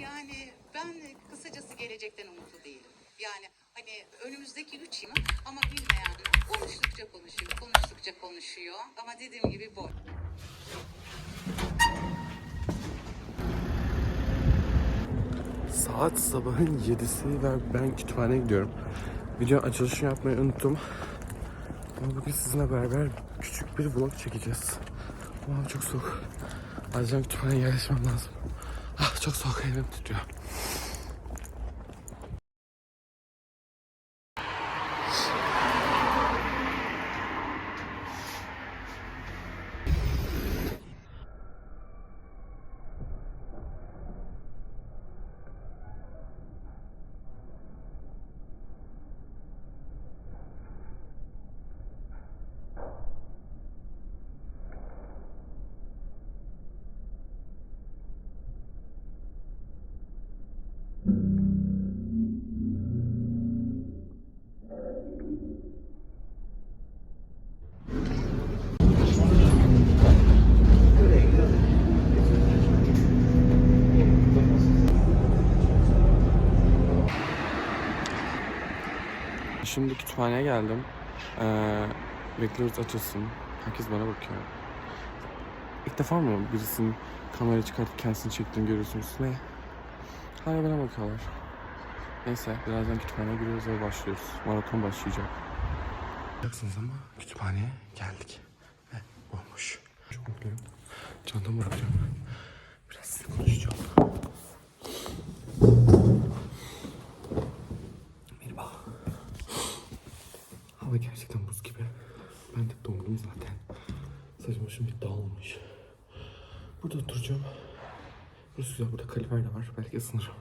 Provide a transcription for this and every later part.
yani ben kısacası gelecekten umutlu değilim. Yani hani önümüzdeki üç yıl ama bilmeyen konuştukça konuşuyor, konuştukça konuşuyor. Ama dediğim gibi boş. Saat sabahın 7'si ve ben kütüphaneye gidiyorum. Video açılışını yapmayı unuttum. Ama bugün sizinle beraber küçük bir vlog çekeceğiz. Ama çok soğuk. Acilen kütüphaneye yerleşmem lazım. Çok soğuk elim titriyor. Şimdi kütüphaneye geldim. Ee, bekliyoruz açılsın. Herkes bana bakıyor. İlk defa mı birisinin kamerayı çıkartıp kendisini çektiğini görüyorsunuz? Ne? Hala bana bakıyorlar. Neyse birazdan kütüphaneye giriyoruz ve başlıyoruz. Maraton başlayacak. Yaksınız ama kütüphaneye geldik. Ve olmuş. Çok mutluyum. Çantamı bırakacağım. Biraz sizinle konuşacağım. Oturacağım. Burası güzel. Burada kalifer de var. Belki ısınırım.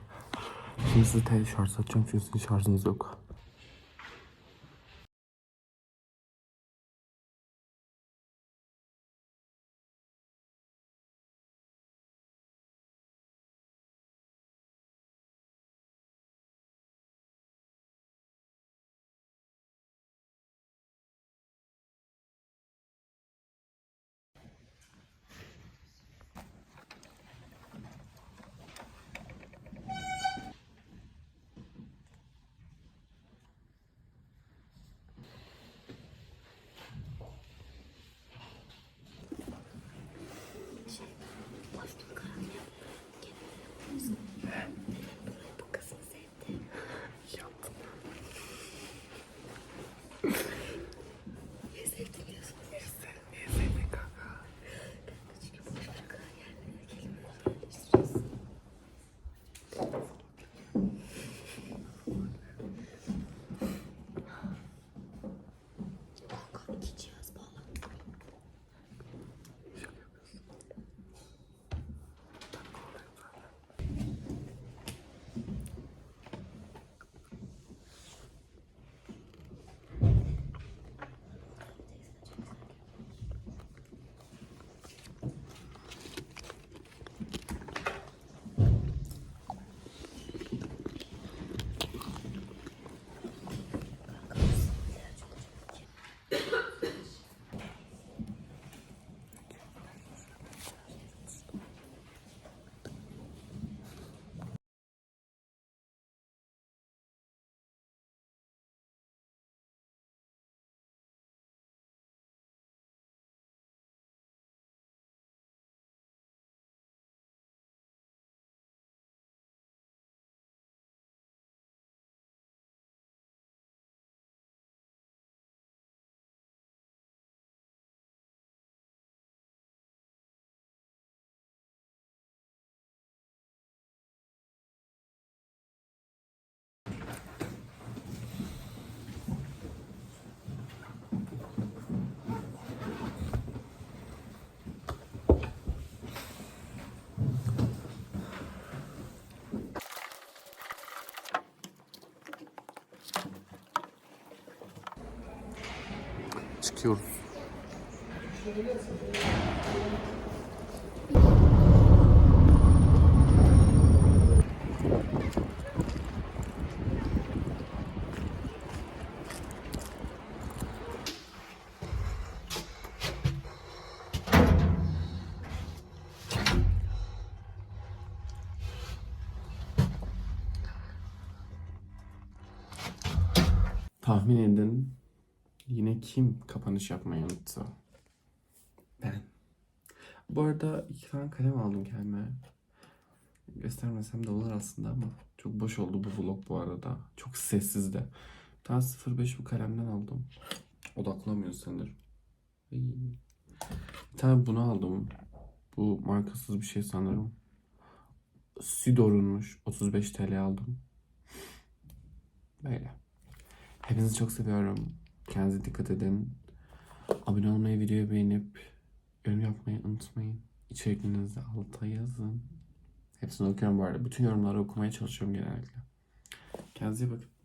Şimdi size tel şarj atacağım çünkü sizin şarjınız yok. satıyoruz. Tahmin edin yine kim kapanış yapmayı unuttu? Ben. Bu arada iki tane kalem aldım kendime. Göstermesem de olur aslında ama çok boş oldu bu vlog bu arada. Çok sessiz de. Bir tane 05 bu kalemden aldım. Odaklamıyor sanırım. Bir tane bunu aldım. Bu markasız bir şey sanırım. Sidor'unmuş. 35 TL aldım. Böyle. Hepinizi çok seviyorum. Kendinize dikkat edin. Abone olmayı, videoyu beğenip yorum yapmayı unutmayın. İçeriklerinizi alta yazın. Hepsini okuyorum bu arada. Bütün yorumları okumaya çalışıyorum genellikle. Kendinize iyi bakın.